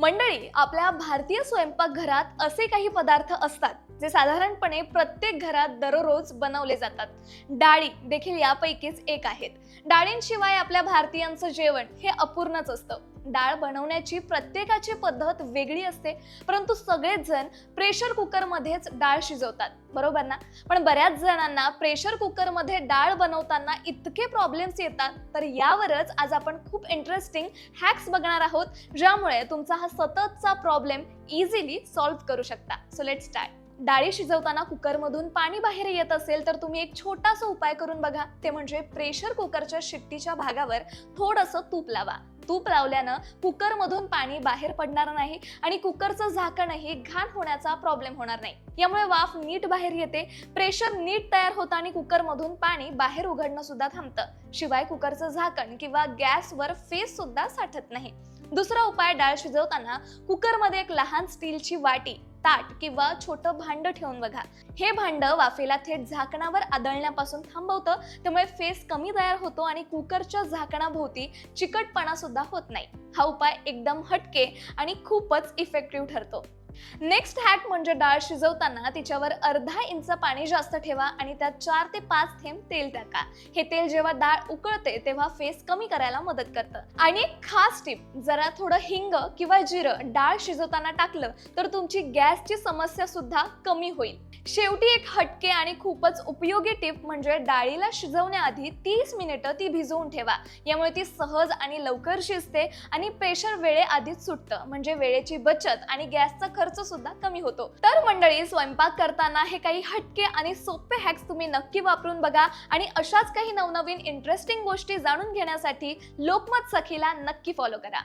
मंडळी आपल्या भारतीय स्वयंपाकघरात असे काही पदार्थ असतात जे साधारणपणे प्रत्येक घरात दररोज बनवले जातात. डाळी देखील यापैकीच एक आहेत. डाळींशिवाय आपल्या भारतीयांचं जेवण हे अपूर्णच असतं. डाळ बनवण्याची प्रत्येकाची पद्धत वेगळी असते. परंतु सगळेच जण प्रेशर कुकरमध्येच डाळ शिजवतात. बरोबर ना? पण बऱ्याच जणांना प्रेशर कुकरमध्ये डाळ बनवताना इतके प्रॉब्लेम्स येतात. तर यावरच आज आपण खूप इंटरेस्टिंग हॅक्स बघणार आहोत ज्यामुळे तुमचा हा सततचा प्रॉब्लेम इझिली सॉल्व्ह करू शकता. सो लेट स्टार्ट डाळी शिजवताना कुकरमधून पाणी बाहेर येत असेल तर तुम्ही एक छोटासा उपाय करून बघा. ते म्हणजे प्रेशर कुकरच्या शिट्टीच्या भागावर थोडंसं तूप लावा. तूप लावल्यानं कुकरमधून पाणी बाहेर पडणार नाही आणि कुकरचं झाकणही घाण होण्याचा प्रॉब्लेम होणार नाही. यामुळे वाफ नीट बाहेर येते प्रेशर नीट तयार होतं आणि कुकरमधून पाणी बाहेर उघडणं सुद्धा थांबतं. शिवाय कुकरचं झाकण किंवा गॅसवर फेस सुद्धा साठत नाही. दुसरा उपाय डाळ शिजवताना कुकरमध्ये एक लहान स्टीलची वाटी ताट किंवा छोटं भांड ठेवून बघा. हे भांड वाफेला थेट झाकणावर आदळण्यापासून थांबवतं त्यामुळे फेस कमी तयार होतो आणि कुकरच्या झाकणाभोवती चिकटपणा सुद्धा होत नाही. हा उपाय एकदम हटके आणि खूपच इफेक्टिव्ह ठरतो. नेक्स्ट हॅक म्हणजे डाळ शिजवताना तिच्यावर अर्धा इंच पाणी जास्त ठेवा आणि त्यात चार ते पाच थेंब तेल टाका. हे तेल जेव्हा डाळ उकळते तेव्हा फेस कमी करायला मदत करतं. आणि एक खास टिप जरा थोडं हिंग किंवा जिरं डाळ शिजवताना टाकलं तर तुमची गॅसची समस्या सुद्धा कमी होईल. शेवटी एक हटके आणि खूपच उपयोगी टिप म्हणजे डाळीला शिजवण्याआधी तीस मिनिटं ती भिजवून ठेवा. यामुळे ती सहज आणि लवकर शिजते आणि प्रेशर वेळेआधीच सुटतं. म्हणजे वेळेची बचत आणि गॅसचा खर्च सुद्धा कमी होतो. तर मंडळी स्वयंपाक करताना हे काही हटके आणि सोपे हॅक्स तुम्ही नक्की वापरून बघा आणि अशाच काही नवनवीन इंटरेस्टिंग गोष्टी जाणून घेण्यासाठी लोकमत सखीला नक्की फॉलो करा.